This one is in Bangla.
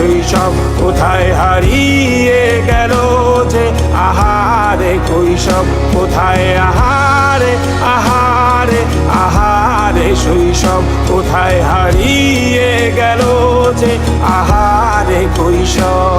আহারে শৈশব কোথায় হারিয়ে গেল যে? আহারে কৈশব কোথায়? আহারে আহারে আহারে শৈশব কোথায় হারিয়ে গেল যে? আহারে কৈশব